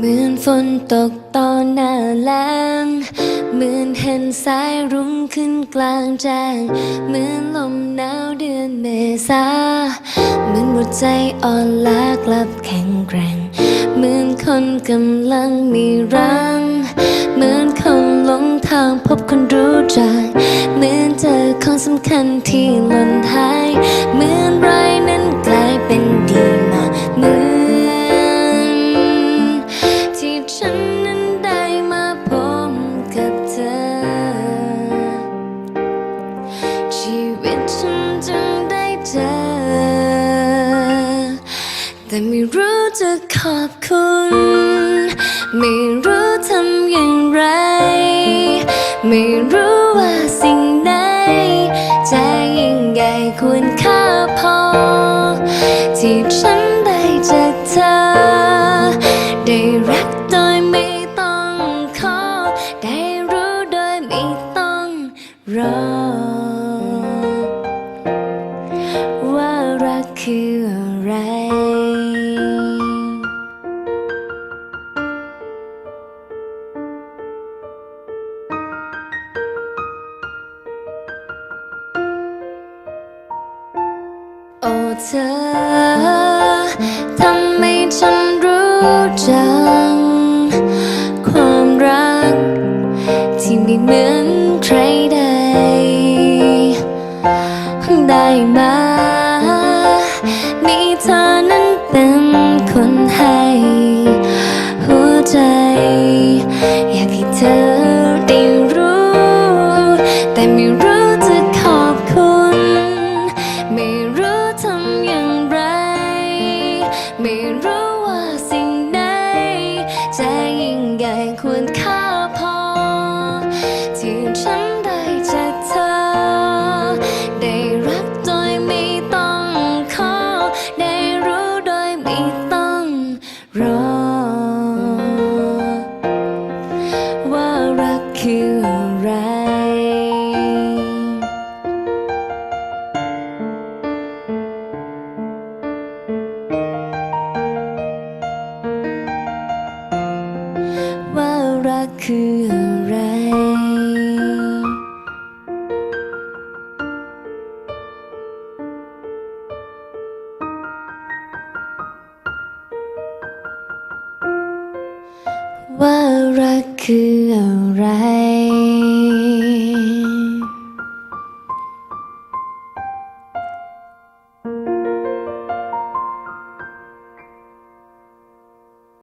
เหมือนฝนตกตอนหน้าแลงเหมือนเห็นสายรุ้งขึ้นกลางแจ้ง เหมือนลมหนาวเดือนเมษา เหมือนหัวใจอ่อนล้ากลับแข็งแกร่ง เหมือนคนกำลังมีรัง เหมือนคนหลงทางพบคนรู้จัก เหมือนเจอของสำคัญที่หล่นหาย เหมือนไรนั้น แต่ไม่รู้จะขอบคุณ ไม่รู้ทำอย่างไร ไม่รู้ว่าสิ่งไหนจะยิ่งใหญ่ควรค่าพอ ที่ฉันได้จากเธอ ได้รักโดยไม่ต้องขอ ได้รู้โดยไม่ต้องรอ ว่ารักคือ อ้เธอทำให้ฉันรู้จัง ความรัก ที่ไม่เหมือนใครใด ได้มามีเธอนั้นเป็นคนให้ หัวใจ อยากให้เธอได้รู้ แต่ไม่รู้จะขอบคุณ ไม่รู้ ยิ่งใหญ่ควรค่าพอ ที่ฉันได้จากเธอ ได้รักโดยไม่ต้องขอ ได้รู้โดยไม่ต้องรอ คืออะไร ว่ารักคืออะไร